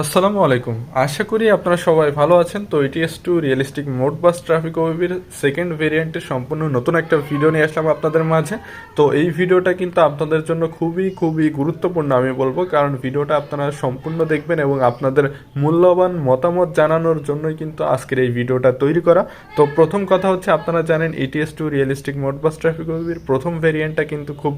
আসসালামু আলাইকুম। আশা করি আপনারা সবাই ভালো আছেন। তো ATS two realistic mod bus traffic ওয়েবির second ভেরিয়েন্টের সম্পূর্ণ নতুন একটা ভিডিও নিয়ে আসলাম আপনাদের মাঝে। তো এই ভিডিওটা কিন্তু আপনাদের জন্য খুবই খুবই গুরুত্বপূর্ণ আমি বলব, কারণ ভিডিওটা আপনারা সম্পূর্ণ দেখবেন এবং আপনাদের মূল্যবান মতামত জানানোর জন্যই কিন্তু আজকের এই ভিডিওটা তৈরি করা। তো প্রথম কথা হচ্ছে, আপনারা জানেন, ATS two realistic mod bus traffic ওয়েবির প্রথম ভেরিয়েন্টটা কিন্তু খুব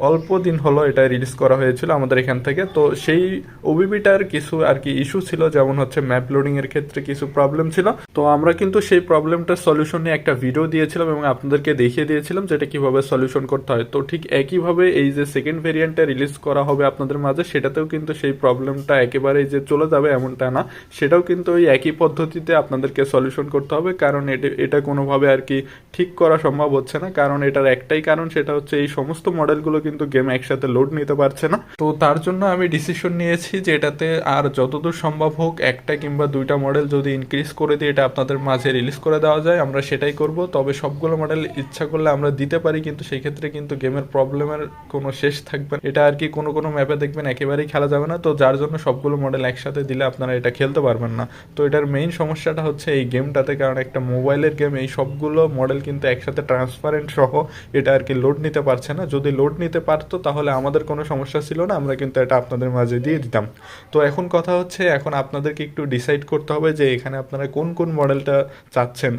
অল্প দিন হলো এটা রিলিজ করা হয়েছিল আমাদের এখান থেকে। তো সেই ওবিবিটার কিছু আর কি ইস্যু ছিল, যেমন হচ্ছে ম্যাপ লোডিং এর ক্ষেত্রে কিছু প্রবলেম ছিল। তো আমরা কিন্তু সেই প্রবলেমটার সলিউশন নিয়ে একটা ভিডিও দিয়েছিলাম এবং আপনাদেরকে দেখিয়ে দিয়েছিলাম যেটা কীভাবে সলিউশন করতে হয়। তো ঠিক একইভাবে এই যে সেকেন্ড ভেরিয়েন্টটা রিলিজ করা হবে আপনাদের মাঝে, সেটাতেও কিন্তু সেই প্রবলেমটা একেবারেই যে চলে যাবে এমনটা না। সেটাও কিন্তু ওই একই পদ্ধতিতে আপনাদেরকে সলিউশন করতে হবে, কারণ এটা এটা কোনোভাবে আর কি ঠিক করা সম্ভব হচ্ছে না। কারণ এটার একটাই কারণ, সেটা হচ্ছে এই সমস্ত মডেলগুলো কিন্তু গেম একসাথে লোড নিতে পারছে না। তো তার জন্য আমি ডিসিশন নিয়েছি যে এটাতে আর যতদূর সম্ভব হোক একটা কিংবা দুইটা মডেল যদি ইনক্রিজ করে দিয়ে এটা আপনাদের মাঝে রিলিজ করে দেওয়া যায়, আমরা সেটাই করব। তবে সবগুলো মডেল ইচ্ছা করলে আমরা দিতে পারি, কিন্তু সেই ক্ষেত্রে কিন্তু গেমের প্রবলেমের কোনো শেষ থাকবে। এটা আর কি কোনো কোনো ম্যাপে দেখবেন একেবারেই খেলা যাবে না। তো যার জন্য সবগুলো মডেল একসাথে দিলে আপনারা এটা খেলতে পারবেন না। তো এটার মেইন সমস্যাটা হচ্ছে এই গেমটাতে কারণ একটা মোবাইলের গেম এই সবগুলো মডেল কিন্তু একসাথে ট্রান্সপারেন্ট সহ এটা আর কি লোড নিতে পারছে না। যদি লোড নিতে পারতো, তাহলে আমাদের কোনো সমস্যা ছিল না, আমরা কিন্তু এটা আপনাদের মাঝে দিয়ে দিতাম। তো এখন কথা হচ্ছে, এখন আপনাদেরকে একটু ডিসাইড করতে হবে যে এখানে আপনারা কোন কোন মডেলটা চাচ্ছেন।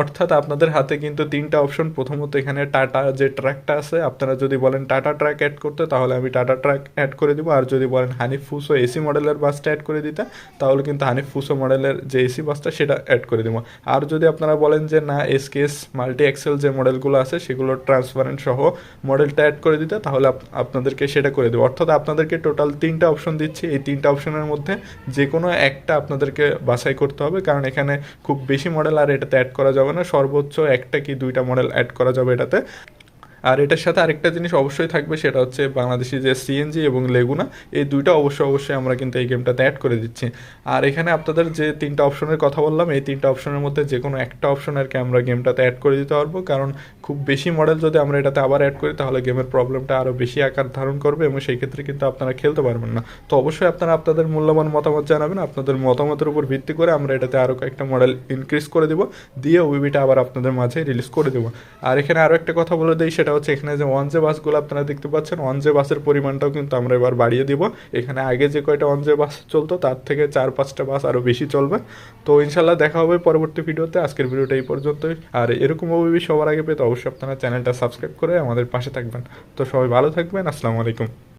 অর্থাৎ আপনাদের হাতে কিন্তু তিনটা অপশন প্রথমত এখানে টাটা যে ট্র্যাকটা আছে, আপনারা যদি বলেন টাটা ট্র্যাক অ্যাড করতে, তাহলে আমি টাটা ট্র্যাক অ্যাড করে দিব। আর যদি বলেন হানিফ ফুসো এসি মডেলের বাসটা অ্যাড করে দিতে, তাহলে কিন্তু হানিফ ফুসো মডেলের যে এসি বাসটা সেটা অ্যাড করে দিব। আর যদি আপনারা বলেন যে না এসকেএস মাল্টি এক্সেল যে মডেলগুলো আছে, সেগুলো ট্রান্সপারেন্ট সহ মডেলটা অ্যাড করে দিতে, তাহলে আপনাদেরকে সেটা করে দেবো। অর্থাৎ আপনাদেরকে টোটাল তিনটা অপশন দিচ্ছি। এই তিনটা অপশনের মধ্যে যে কোনো একটা আপনাদেরকে বাছাই করতে হবে, কারণ এখানে খুব বেশি মডেল আর এটাতে অ্যাড করা যাবে না সর্বোচ্চ একটা কি দুইটা মডেল অ্যাড করা যাবে এটাতে? আর এটার সাথে আরেকটা জিনিস অবশ্যই থাকবে, সেটা হচ্ছে বাংলাদেশি যে সিএনজি এবং লেগুনা এই দুইটা অবশ্যই অবশ্যই আমরা কিন্তু এই গেমটাতে অ্যাড করে দিচ্ছি। আর এখানে আপনাদের যে তিনটা অপশনের কথা বললাম, এই তিনটা অপশনের মধ্যে যে কোনো একটা অপশন আর কি আমরা গেমটাতে অ্যাড করে দিতে পারব। কারণ খুব বেশি মডেল যদি আমরা এটাতে আবার অ্যাড করি, তাহলে গেমের প্রবলেমটা আরও বেশি আকার ধারণ করবে এবং সেই ক্ষেত্রে কিন্তু আপনারা খেলতে পারবেন না। তো অবশ্যই আপনারা আপনাদের মূল্যবান মতামত জানাবেন, আপনাদের মতামতের উপর ভিত্তি করে আমরা এটাতে আরও কয়েকটা মডেল ইনক্রিজ করে দেবো, দিয়ে ওইবিটা আবার আপনাদের মাঝে রিলিজ করে দেবো। আর এখানে আরও একটা কথা বলে দিই, সেটা হচ্ছে এখানে যে ওয়ান জে বাসগুলো আপনারা দেখতে পাচ্ছেন ওয়ান জে বাসের পরিমাণটাও কিন্তু আমরা এবার বাড়িয়ে দিব। এখানে আগে যে কয়টা ওয়ান জে বাস চলতো, তার থেকে চার, পাঁচটা বাস আরও বেশি চলবে। তো ইনশাল্লাহ দেখা হবে পরবর্তী ভিডিওতে। আজকের ভিডিওটা এই পর্যন্তই। আর এরকম ওবিবি সবার আগে পেতে অবশ্যই আপনারা চ্যানেলটা সাবস্ক্রাইব করে আমাদের পাশে থাকবেন। তো সবাই ভালো থাকবেন। আসসালামু আলাইকুম।